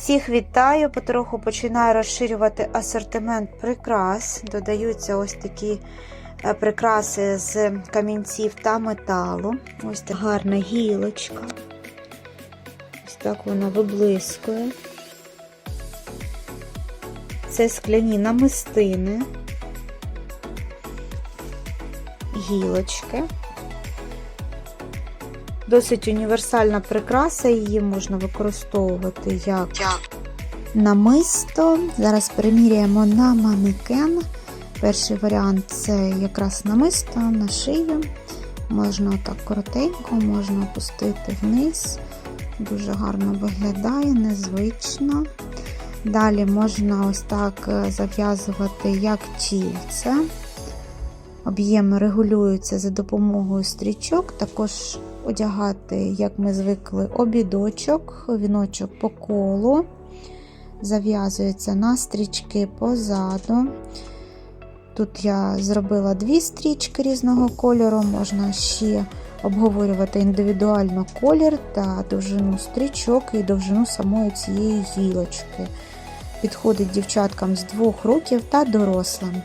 Всіх вітаю! Потроху починаю розширювати асортимент прикрас. Додаються ось такі е, прикраси з камінців та металу. Ось така гарна гілочка. Ось так вона виблискує. Це скляні намистини, гілочки. Досить універсальна прикраса, її можна використовувати як намисто. Зараз приміряємо на манекен. Перший варіант це якраз намисто на шию. Можна отак коротенько, можна опустити вниз. Дуже гарно виглядає, незвично. Далі можна ось так зав'язувати як тільце. Об'єми регулюються за допомогою стрічок, також одягати, як ми звикли, обідочок, віночок по колу, зав'язується на стрічки позаду. Тут я зробила дві стрічки різного кольору, можна ще обговорювати індивідуально колір та довжину стрічок і довжину самої цієї гілочки. Підходить дівчаткам з двох років та дорослим.